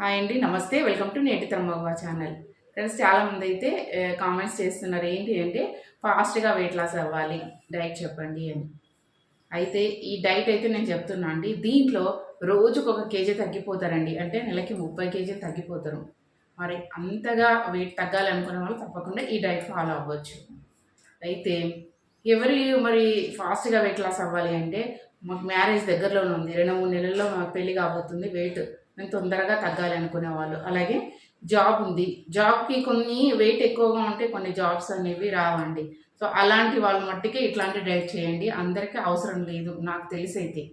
Hi అండి నమస్తే. Welcome to నేటి తమ్మవ్వ ఛానల్. ఫ్రెండ్స్ చాలామంది అయితే కామెంట్స్ చేస్తున్నారు. ఏంటి అంటే ఫాస్ట్గా వెయిట్ లాస్ అవ్వాలి. డైట్ చెప్పండి అని. అయితే ఈ డైట్ అయితే నేను చెప్తున్నా అండి దీంట్లో రోజుకు ఒక కేజీ తగ్గిపోతారండి. అంటే నెలకి ముప్పై కేజీలు తగ్గిపోతారు. మరి అంతగా వెయిట్ తగ్గాలనుకునే వాళ్ళు తప్పకుండా ఈ డైట్ ఫాలో అవ్వచ్చు. అయితే ఎవరి మరి ఫాస్ట్గా వెయిట్ లాస్ అవ్వాలి అంటే మాకు మ్యారేజ్ దగ్గరలోనే ఉంది. రెండు మూడు నెలల్లో మాకు పెళ్ళి కాబోతుంది వెయిట్. నేను తొందరగా తగ్గాలి అనుకునే వాళ్ళు. అలాగే జాబ్ ఉంది. జాబ్కి కొన్ని వెయిట్ ఎక్కువగా ఉంటే కొన్ని జాబ్స్ అనేవి రావండి. సో అలాంటి వాళ్ళ మట్టుకే ఇట్లాంటి డైట్ చేయండి. అందరికీ అవసరం లేదు నాకు తెలిసైతే.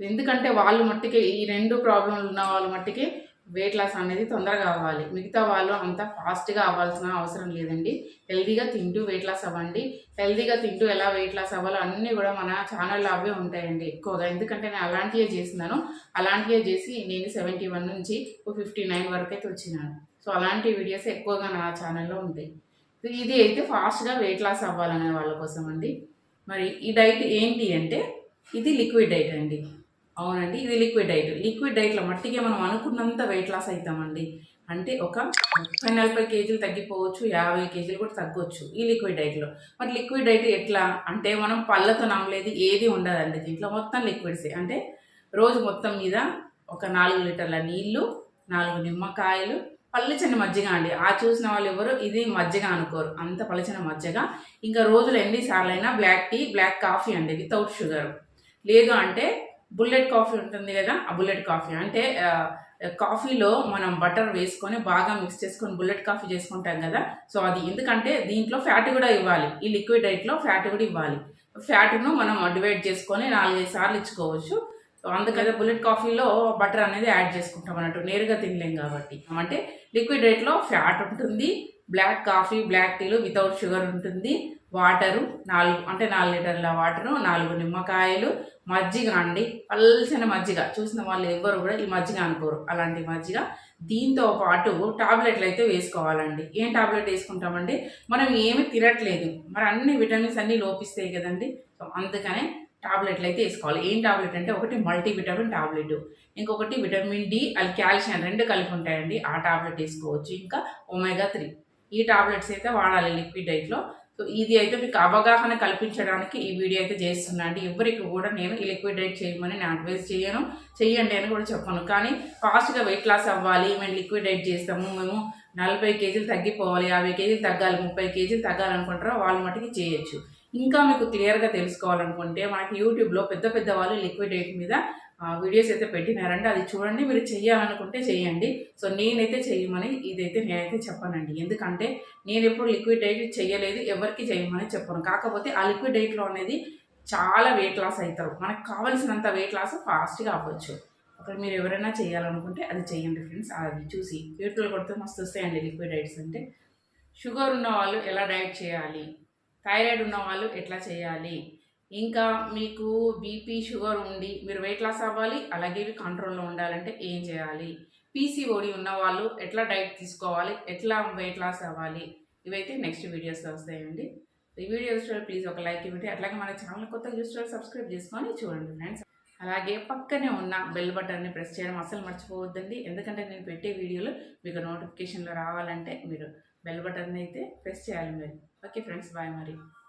ఎందుకంటే వాళ్ళు మట్టుకే ఈ రెండు ప్రాబ్లంలు ఉన్న వాళ్ళ మట్టుకే వెయిట్ లాస్ అనేది తొందరగా అవ్వాలి. మిగతా వాళ్ళు అంత ఫాస్ట్గా అవ్వాల్సిన అవసరం లేదండి. హెల్దీగా తింటూ వెయిట్ లాస్ అవ్వండి. హెల్దీగా తింటూ ఎలా వెయిట్ లాస్ అవ్వాలో అన్నీ కూడా మన ఛానల్లో అవే ఉంటాయండి ఎక్కువగా. ఎందుకంటే నేను అలాంటివే చేసినాను అలాంటివే చేసి నేను సెవెంటీ వన్ నుంచి ఫిఫ్టీ నైన్ వరకు అయితే వచ్చినాను. సో అలాంటి వీడియోస్ ఎక్కువగా నా ఛానల్లో ఉంటాయి. ఇది అయితే ఫాస్ట్గా వెయిట్ లాస్ అవ్వాలనే వాళ్ళ కోసం అండి మరి ఈ డైట్ ఏంటి అంటే ఇది లిక్విడ్ డైట్ అండి. అవునండి ఇది లిక్విడ్ డైట్ లిక్విడ్ డైట్లో మట్టికే మనం అనుకున్నంత వెయిట్ లాస్ అవుతామండి అంటే ఒక ముప్పై నలభై కేజీలు తగ్గిపోవచ్చు యాభై కేజీలు కూడా తగ్గొచ్చు ఈ లిక్విడ్ డైట్లో మరి లిక్విడ్ డైట్ ఎట్లా? అంటే మనం పళ్ళతో నమ్మలేదు ఏది ఉండదండి దీంట్లో. మొత్తం లిక్విడ్సే అంటే రోజు మొత్తం మీద ఒక నాలుగు లీటర్ల నీళ్ళు నాలుగు నిమ్మకాయలు పల్లచని మజ్జిగ అండి. ఆ చూసిన వాళ్ళు ఎవరు ఇది మజ్జిగ అనుకోరు. అంత పలచని మజ్జిగ. ఇంకా రోజులు ఎన్నిసార్లు అయినా బ్లాక్ టీ బ్లాక్ కాఫీ అండి వితౌట్ షుగర్ లేదు అంటే బుల్లెట్ కాఫీ ఉంటుంది కదా ఆ బుల్లెట్ కాఫీ. అంటే కాఫీలో మనం బటర్ వేసుకొని బాగా మిక్స్ చేసుకొని బుల్లెట్ కాఫీ చేసుకుంటాం కదా సో అది ఎందుకంటే దీంట్లో ఫ్యాట్ కూడా ఇవ్వాలి. ఈ లిక్విడ్ డైట్లో ఫ్యాట్ కూడా ఇవ్వాలి. ఫ్యాట్ను మనం డివైడ్ చేసుకొని నాలుగైదు సార్లు ఇచ్చుకోవచ్చు. సో అందుకనే బుల్లెట్ కాఫీలో బటర్ అనేది యాడ్ చేసుకుంటాం అన్నట్టు నేరుగా తినలేం కాబట్టి. అంటే లిక్విడ్ డైట్లో ఫ్యాట్ ఉంటుంది బ్లాక్ కాఫీ బ్లాక్ టీలు వితౌట్ షుగర్ ఉంటుంది వాటరు నాలుగు అంటే నాలుగు లీటర్ల వాటరు నాలుగు నిమ్మకాయలు మజ్జిగ అండి. పల్చన మజ్జిగ. చూసిన వాళ్ళు ఎవ్వరు కూడా ఈ మజ్జిగ అనుకోరు. అలాంటి మజ్జిగ. దీంతో పాటు టాబ్లెట్లు అయితే వేసుకోవాలండి. ఏం టాబ్లెట్ వేసుకుంటామండి? మనం ఏమి తినట్లేదు. మరి అన్ని విటమిన్స్ అన్నీ లోపిస్తాయి కదండి. సో అందుకనే టాబ్లెట్లు అయితే వేసుకోవాలి. ఏం టాబ్లెట్ అంటే ఒకటి మల్టీ విటమిన్ టాబ్లెట్. ఇంకొకటి విటమిన్ డి అది కాల్షియం రెండు కలిపి ఉంటాయండి. ఆ టాబ్లెట్ వేసుకోవచ్చు. ఇంకా ఒమేగా త్రీ. ఈ టాబ్లెట్స్ అయితే వాడాలి లిక్విడ్ డైట్లో. సో ఇది అయితే మీకు అవగాహన కల్పించడానికి ఈ వీడియో అయితే చేస్తున్నా. అండి ఎవరికి కూడా నేను లిక్విడేట్ లిక్విడ్ డైట్ చేయమని నేను అడ్వైస్ చేయను. చెయ్యండి అని కూడా చెప్పను. కానీ ఫాస్ట్గా వెయిట్ లాస్ అవ్వాలి మేము లిక్విడ్ డైట్ చేస్తాము మేము నలభై కేజీలు తగ్గిపోవాలి యాభై కేజీలు తగ్గాలి ముప్పై కేజీలు తగ్గాలనుకుంటారో వాళ్ళ మటుకి చేయొచ్చు. ఇంకా మీకు క్లియర్గా తెలుసుకోవాలనుకుంటే మనకి యూట్యూబ్లో పెద్ద పెద్ద వాళ్ళు లిక్విడ్ డైట్ మీద వీడియోస్ అయితే పెట్టినారంటే అది చూడండి మీరు చేయాలనుకుంటే చేయండి సో నేనైతే చేయమని ఇదైతే నేనైతే చెప్పనండి. ఎందుకంటే నేను ఎప్పుడు లిక్విడ్ డైట్ చేయలేదు ఎవరికి చేయమని చెప్పను. కాకపోతే ఆ లిక్విడ్ డైట్లో అనేది చాలా వెయిట్ లాస్ అవుతారు మనకు కావలసినంత వెయిట్ లాస్ ఫాస్ట్గా అవ్వచ్చు. అక్కడ మీరు ఎవరైనా చేయాలనుకుంటే అది చేయండి ఫ్రెండ్స్. అది చూసి యూట్యూబ్లో కొడితే మస్తు వస్తాయండి లిక్విడ్ డైట్స్ అంటే. షుగర్ ఉన్న వాళ్ళు ఎలా డైట్ చేయాలి? థైరాయిడ్ ఉన్న వాళ్ళు ఎట్లా చేయాలి? ఇంకా మీకు బీపీ షుగర్ ఉండి మీరు వెయిట్ లాస్ అవ్వాలి అలాగే ఇవి కంట్రోల్లో ఉండాలంటే ఏం చేయాలి? పీసీఓడి ఉన్న వాళ్ళు ఎట్లా డైట్ తీసుకోవాలి? ఎట్లా వెయిట్ లాస్ అవ్వాలి? ఇవైతే నెక్స్ట్ వీడియోస్లో వస్తాయండి. ఈ వీడియో చూస్తే ప్లీజ్ ఒక లైక్ ఇవ్వండి. అట్లాగే మన ఛానల్ కొత్త చూస్తే సబ్స్క్రైబ్ చేసుకొని చూడండి ఫ్రెండ్స్ అలాగే పక్కనే ఉన్న బెల్ బటన్ని ప్రెస్ చేయడం అసలు మర్చిపోవద్దండి. ఎందుకంటే నేను పెట్టే వీడియోలు మీకు నోటిఫికేషన్లో రావాలంటే మీరు బెల్ బటన్ అయితే ప్రెస్ చేయాలి మీరు. ఓకే ఫ్రెండ్స్ బాయ్ మరి.